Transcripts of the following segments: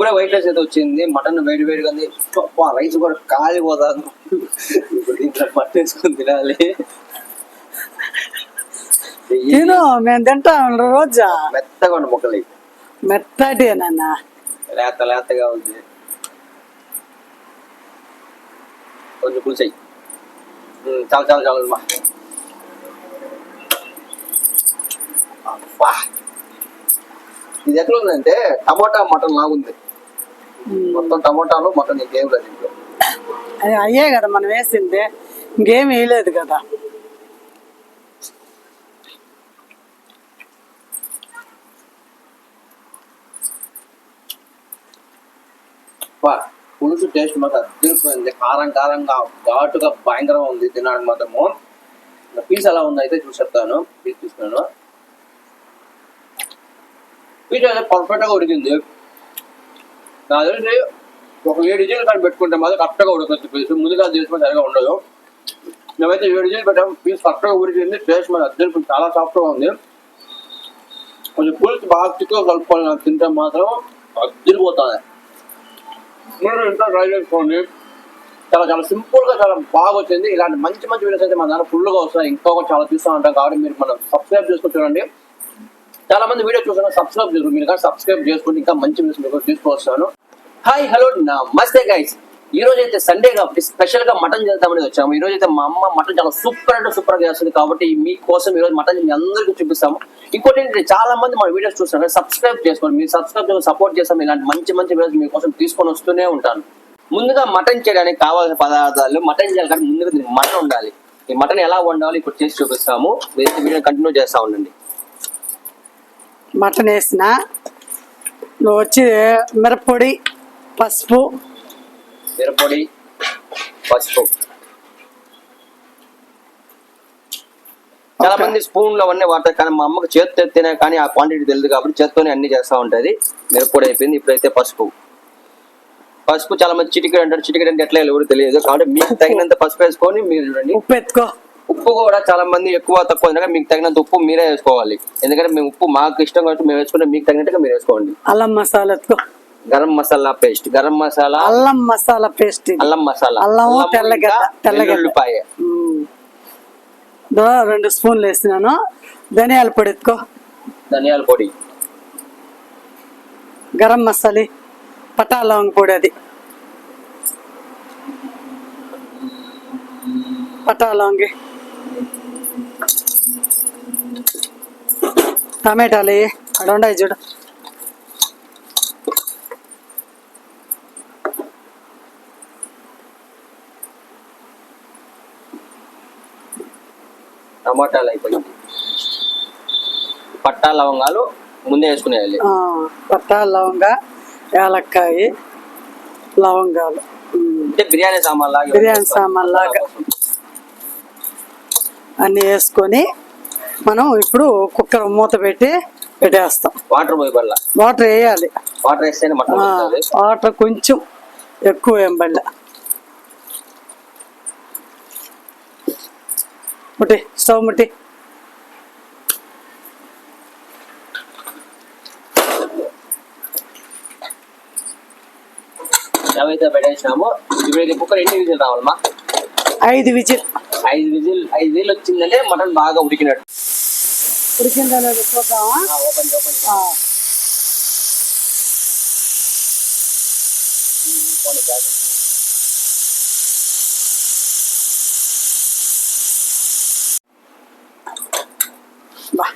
ఇప్పుడే white rice అయితే వచ్చింది మటన్ వేడి వేడిగా ఉంది. రైస్ కూడా కాలిపోతాను ఇప్పుడు దీంట్లో మటన్ వేసుకొని తినాలి. తిను మేము తింటాం రోజా. మెత్తగా ఉండి ముక్కలు మెత్తటి నాన్న. లేత లేతగా ఉంది. కొంచెం పులుసాయి చాలా చాలా చాలా అమ్మా. ఇది ఎట్లా ఉందంటే టమోటా మటన్ లాగుంది. మొత్తం టమోటాలు మటన్ ఇంకేం లేదు ఇంట్లో. అది అయ్యే కదా మనం వేసింది. ఇంకేం వేయలేదు కదా. పులుసు టేస్ట్ మాత్రం అదిరిపోయింది. కారం కారంగా ఘాటుగా భయంకరంగా ఉంది తినడానికి మాత్రము. పీస్ ఎలా ఉంది అయితే చూసి చెప్తాను. పీస్ తీసుకున్నాను పీస్ అయితే పర్ఫెక్ట్గా ఉడికింది. నాకు ఒక ఏడు ఇజీలు కానీ పెట్టుకుంటే మాత్రం కరెక్ట్గా ఉడకొచ్చు పీస్ ముందుగా తీసుకుని సరిగా ఉండదు. మేమైతే ఏడు ఇజీలు పెట్టాము పీస్ కరెక్ట్గా ఉడికింది టేస్ట్ మన అదిరిపోయింది చాలా సాఫ్ట్గా ఉంది. కొంచెం పులుసు బాగా చిక్కుగా కలుపుకొని తింటే మాత్రం అదిరిపోతుంది మీరు ఇంట్లో ట్రై చేసుకోండి. చాలా చాలా సింపుల్గా చాలా బాగా వచ్చింది. ఇలాంటి మంచి మంచి వీడియోస్ అయితే మన దాంట్లో ఫుల్గా వస్తాయి ఇంకా చాలా చూస్తూ ఉంటాం. కాబట్టి మీరు మనం సబ్స్క్రైబ్ చేసుకుని చూడండి. చాలా మంది వీడియో చూసాను సబ్స్క్రైబ్ చేసుకోండి మీరు కానీ సబ్స్క్రైబ్ చేసుకుంటే ఇంకా మంచి వీడియోస్ తీసుకొస్తాను హాయ్ హలో నమస్తే గైస్ ఈ రోజు అయితే సండే కాబట్టి స్పెషల్గా మటన్ చేద్దామని వచ్చాము. ఈ రోజు అయితే మా అమ్మ మటన్ చాలా సూపర్ అంటే సూపర్గా చేస్తుంది కాబట్టి మీకోసం ఈ రోజు మటన్ మీ అందరికీ చూపిస్తాము. ఇంకోటి ఏంటంటే చాలా మంది మన వీడియోస్ చూస్తున్నారు సబ్స్క్రైబ్ చేసుకోండి. మీరు సబ్స్క్రైబ్ చేసుకొని సపోర్ట్ చేస్తాం. ఇలాంటి మంచి మంచి వీడియోస్ మీకోసం తీసుకొని వస్తూనే ఉంటాను. ముందుగా మటన్ చేయడానికి కావాల్సిన పదార్థాలు మటన్ చేయాలి కానీ ముందుగా మటన్ ఉండాలి. ఈ మటన్ ఎలా వండాలి ఇప్పుడు చేసి చూపిస్తాము. మీరు వీడియో కంటిన్యూ చేస్తా ఉండండి. మటన్ వేసిన. నువ్వు వచ్చి మిరప్పొడి పసుపు. మిరపొడి పసుపు. చాలా మంది స్పూన్లు అవన్నీ వాడతారు కానీ మా అమ్మకి చేతితో ఎత్తేనే కానీ ఆ క్వాంటిటీ తెలియదు కాబట్టి చేత్తోనే అన్ని చేస్తూ ఉంటది. మిరపొడి అయిపోయింది ఇప్పుడైతే పసుపు. పసుపు చాలా మంది చిటికెడు అంటారు చిటికెడు అంటే ఎట్లా ఎవరు తెలియదు. కాబట్టి మీకు తగినంత పసుపు వేసుకొని మీరు చూడండి. ఉప్పు ఎత్తుకో. ఉప్పు కూడా చాలా మంది ఎక్కువ తక్కువ మీకు తగినంత ఉప్పు మీరే వేసుకోవాలి. ఎందుకంటే మేము ఉప్పు మాకు ఇష్టం కాబట్టి మేము వేసుకుంటే మీకు తగినట్టుగా మీరు వేసుకోండి. అల్లం మసాలా గరం మసాలా పేస్ట్ గరం మసాలా అల్లం మసాలా పేస్ట్ అల్లం మసాలా. తెల్లగడ్డ, మ్మ్. దో రెండు స్పూన్లు వేసినాను. ధనియాల పొడి ఎత్తుకో. ధనియాల పొడి. గరం మసాలి పటా లవంగ పొడి అది. పటా లవంగి. టమాటాలు. అక్కడ ఉండయి చూడు టమాటాలు అయిపోయింది పట్టా లవంగాలు ముందే వేసుకునేయాలి ఆ, పట్టా లవంగ యాలక్కాయ లవంగాలు. అంటే బిర్యానీ సామాన్ లాగా బిర్యానీ సామాన్ లాగా. అన్నీ వేసుకొని మనం ఇప్పుడు కుక్కర్ మూత పెట్టి పెట్టేస్తాం. వాటర్ పోయి బల్ల వాటర్ వేయాలి. వాటర్ వేస్తేనే వస్తుంది. వాటర్ కొంచెం ఎక్కువ వేయంబళ్ళ ముట్టి స్టవ్ ముట్టి. ఏవైతే పెట్టేసినామో. ఇప్పుడు కుక్కర్ ఎన్ని విజిల్ రావాలమ్మా? ఐదు విజిల్. ఐదు విజిల్ ఐదు విజిల్ వచ్చిందంటే మటన్ బాగా ఉడికినట్టు ఉడికిందా లేదో చూద్దామా ఆ, ఓపెన్ ఓపెన్ ఆ, పోనీ, గ్యాస్ ఉంది. బా.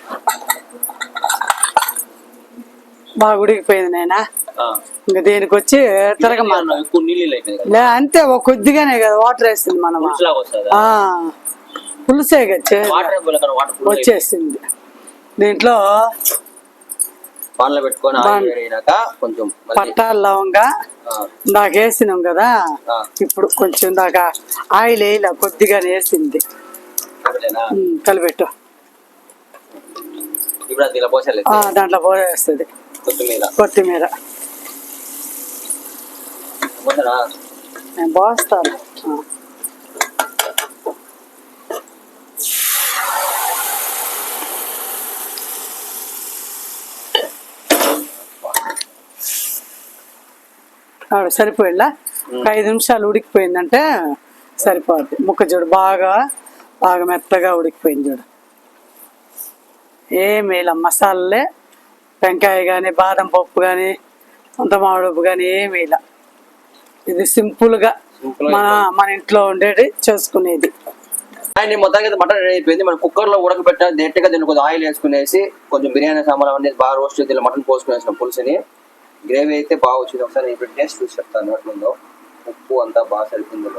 బాగా ఉడికిపోయింది నాయనా ఆ. ఇంకా దీనికి వచ్చి తిరగమా అన్నం ఎక్కువ నీళ్ళు అయిపోయింది కదా. లే అంతే ఒక కొద్దిగానే కదా వాటర్ మనం వస్తుంది ఆ, పులుసే కదా వచ్చేసింది. దీంట్లో పాన్లో పెట్టుకొని కొంచెం లవంగా ఇందాక వేసినాం కదా ఇప్పుడు కొంచెం ఇందాక ఆయిల్ వేయలే కొద్దిగా వేసింది. కలిపెట్టు. దాంట్లో పోసేస్తుంది. కొత్తిమీర. కొత్తిమీర. పోస్తాను సరిపోయిలా ఒక ఐదు నిమిషాలు ఉడికిపోయిందంటే సరిపోద్ది. ముక్క చూడు బాగా బాగా మెత్తగా ఉడికిపోయింది చూడు. ఏమి ఇలా మసాలాలే. వెంకాయ కానీ బాదం పప్పు కానీ అంత మామిడప్పు కానీ ఏమి ఇలా ఇది Simple గా మన మన ఇంట్లో ఉండేది చేసుకునేది. అండ్ మొత్తానికి అయితే మటన్ రెడీ అయిపోయింది. మనం కుక్కర్లో ఉడకబెట్ట డైరెక్ట్గా దీన్ని కొద్దిగా ఆయిల్ వేసుకునేసి కొంచెం బిర్యానీ సామాన్ అవన్నీ బాగా రోస్ట్ చేసి మటన్ పోసుకునేసిన పులుసుని గ్రేవీ అయితే బాగా వచ్చింది. ఒకసారి ఇప్పుడు టేస్ట్ చూసి చెప్తాను. ఎట్లుందో ఉప్పు అంతా బాగా సరిపోయిందో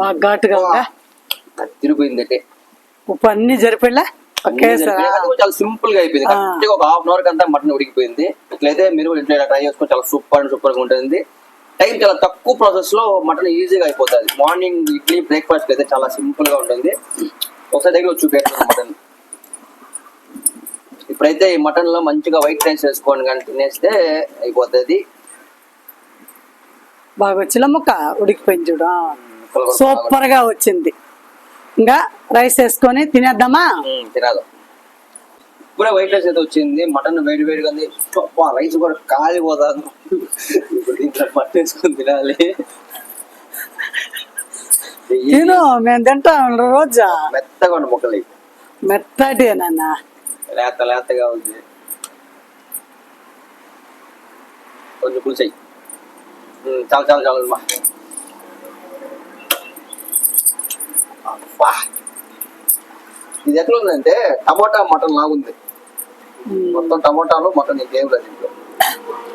బాగా ఘాటుగా తిరిగిపోయింది ఉప్పు అన్ని కూడా చాలా సింపుల్గా అయిపోయింది. కరెక్ట్గా ఒక హాఫ్ అన్ అవర్ కంతా మటన్ ఉడికిపోయింది. ఇట్లయితే మీరు ఇంట్లో ట్రై చేసుకొని చాలా సూపర్ అండ్ సూపర్గా ఉంటుంది. టైం చాలా తక్కువ ప్రాసెస్లో మటన్ ఈజీగా అయిపోతుంది. మార్నింగ్ ఇడ్లీ బ్రేక్ఫాస్ట్ అయితే చాలా సింపుల్గా ఉంటుంది. ఒకసారి దగ్గర చూపెట్టాను మటన్. ఇప్పుడైతే ఈ మటన్లో మంచిగా వైట్ రైస్ వేసుకోండి కానీ తినేస్తే అయిపోతుంది. బాగా వచ్చిన ముక్క ఉడికిపోయింది చూడు. సూపర్గా వచ్చింది. ఇంకా రైస్ వేసుకొని తినేద్దామా? తినాలి ఇప్పుడే వైట్ రైస్ అయితే వచ్చింది మటన్ వేడి వేడిగా ఉంది. రైస్ కూడా కాలిపోతాను ఇప్పుడు దీంట్లో మటన్ వేసుకొని తినాలి. తిను మేము తింటాం రోజా? మెత్తగా ఉండి ముక్కలు మెత్తటి నాన్న. లేత లేతగా ఉంది. కొంచెం పులుసాయి చాలా చాలా చాలా అమ్మా అబ్బా. ఇది ఎట్లా ఉందంటే టమోటా మటన్ లాగుంది. మొత్తం టమోటాలు మటన్ ఇంకేం లేదు ఇంట్లో.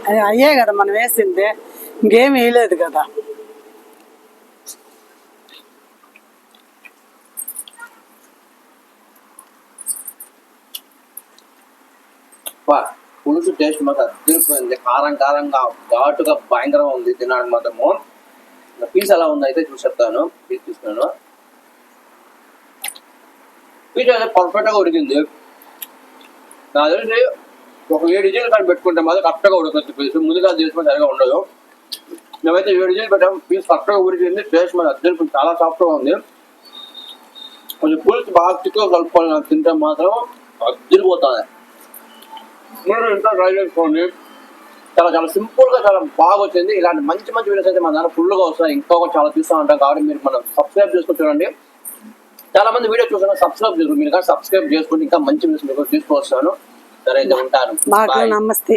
అది అయ్యే కదా మనం వేసింది. ఇంకేం వేయలేదు కదా. పులుసు టేస్ట్ మాత్రం అద్దరిపోయింది. కారం కారంగా ఘాటుగా భయంకరంగా ఉంది. తినడానికి మాత్రము. పీస్ ఎలా ఉంది అయితే చూసి చెప్తాను. పీస్ తీసుకున్నాను పీస్ అయితే పర్ఫెక్ట్గా ఉడికింది. నా తెలిసి ఒక ఏడు ఇజీలు కానీ పెట్టుకుంటే మాత్రం కరెక్ట్గా ఉడకొచ్చు పీస్ ముందుగా చేసుకుని సరిగా ఉండదు. మేమైతే ఏడు ఇజీలు పెట్టాము పీస్ కరెక్ట్గా ఉడికింది. టేస్ట్ మన అద్దరిపోయింది చాలా సాఫ్ట్గా ఉంది. కొంచెం పులుసు బాగా చిక్కుగా కలుపుకొని తింటే మాత్రం అద్దరిపోతుంది. మీరు ఇంట్లో ట్రై చేసుకోండి. చాలా చాలా సింపుల్గా చాలా బాగా వచ్చింది. ఇలాంటి మంచి మంచి వీడియోస్ అయితే మన దాంట్లో ఫుల్గా వస్తాయి ఇంకా చాలా చూస్తూ ఉంటాం. కాబట్టి మీరు మనం సబ్స్క్రైబ్ చేసుకుని చూడండి. చాలా మంది వీడియో చూసాను సబ్స్క్రైబ్ చేసుకోండి మీరు కానీ సబ్స్క్రైబ్ చేసుకుంటే ఇంకా మంచి వీడియోస్ మీకు తీసుకొస్తాను సరే ఉంటాను. నమస్తే.